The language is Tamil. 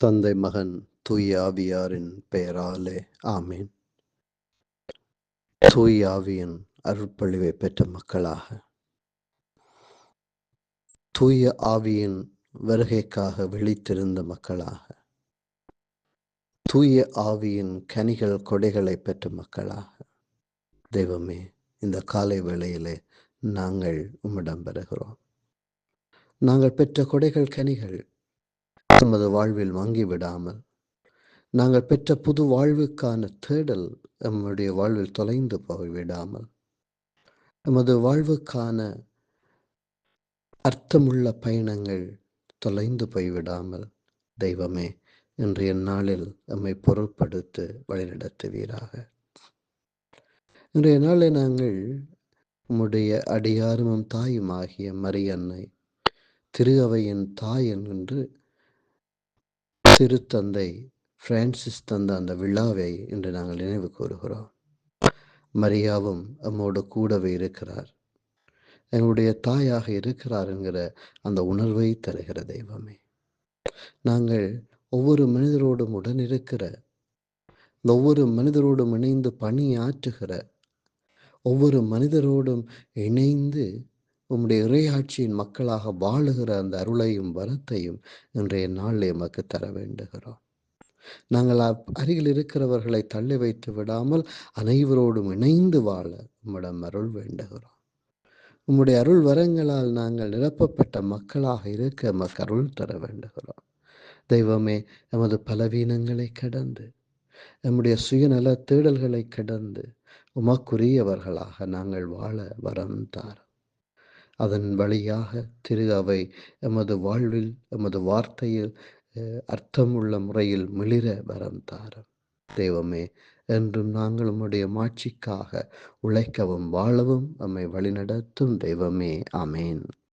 தந்தை மகன் தூய ஆவியாரின் பெயராலே ஆமீன். தூய் ஆவியின் அருட்பொழிவை பெற்ற மக்களாக. தூய ஆவியின் வருகைக்காக விழித்திருந்த மக்களாக. தூய ஆவியின் கனிகள் கொடைகளை பெற்ற மக்களாக. தெய்வமே இந்த காலை வேளையிலே நாங்கள் உம்மிடம் பெறுகிறோம் நாங்கள் பெற்ற கொடைகள் கனிகள் நமது வாழ்வில் வாங்கி விடாமல் நாங்கள் பெற்ற புது வாழ்வுக்கான தேடல் நம்முடைய வாழ்வில் தொலைந்து போய்விடாமல் நமது வாழ்வுக்கான அர்த்தமுள்ள பயணங்கள் தொலைந்து போய்விடாமல் தெய்வமே இன்றைய நாளில் நம்மை பொருட்படுத்து வழிநடத்துவீராக. இன்றைய நாளில் நாங்கள் உம்முடைய அடியாரமும் தாயுமாகிய மரியன்னை திரு அவையின் தாய் என்று திருத்தந்தை பிரான்சிஸ் தந்த அந்த விழாவை இன்று நாங்கள் நினைவு கூறுகிறோம். மரியாவும் நம்மோடு கூடவே இருக்கிறார். எங்களுடைய தாயாக இருக்கிறார் என்கிற அந்த உணர்வை தருகிற தெய்வமே. நாங்கள் ஒவ்வொரு மனிதரோடும் உடன் இருக்கிற ஒவ்வொரு மனிதரோடும் இணைந்து பணியாற்றுகிற ஒவ்வொரு மனிதரோடும் இணைந்து உம்முடைய இறையாட்சியின் மக்களாக வாழுகிற அந்த அருளையும் வரத்தையும் இன்றைய நாளில் எமக்கு தர வேண்டுகிறோம். நாங்கள் அருகில் இருக்கிறவர்களை தள்ளி வைத்து விடாமல் அனைவரோடும் இணைந்து வாழ உம்மிடம் அருள் வேண்டுகிறோம். உம்முடைய அருள் வரங்களால் நாங்கள் நிரப்பப்பட்ட மக்களாக இருக்க எமக்கு அருள் தர வேண்டுகிறோம். தெய்வமே எமது பலவீனங்களை கடந்து நம்முடைய சுயநல தேடல்களை கடந்து உமக்குரியவர்களாக நாங்கள் வாழ வரம் தார் அதன் வழியாக திரு அவை எமது வாழ்வில் எமது வார்த்தையில் அர்த்தமுள்ள முறையில் மிளிர வரம் தாரம் தெய்வமே என்றும் நாங்கள் உம்முடைய மாட்சிக்காக உழைக்கவும் வாழவும் நம்மை வழிநடத்தும் தெய்வமே. அமேன்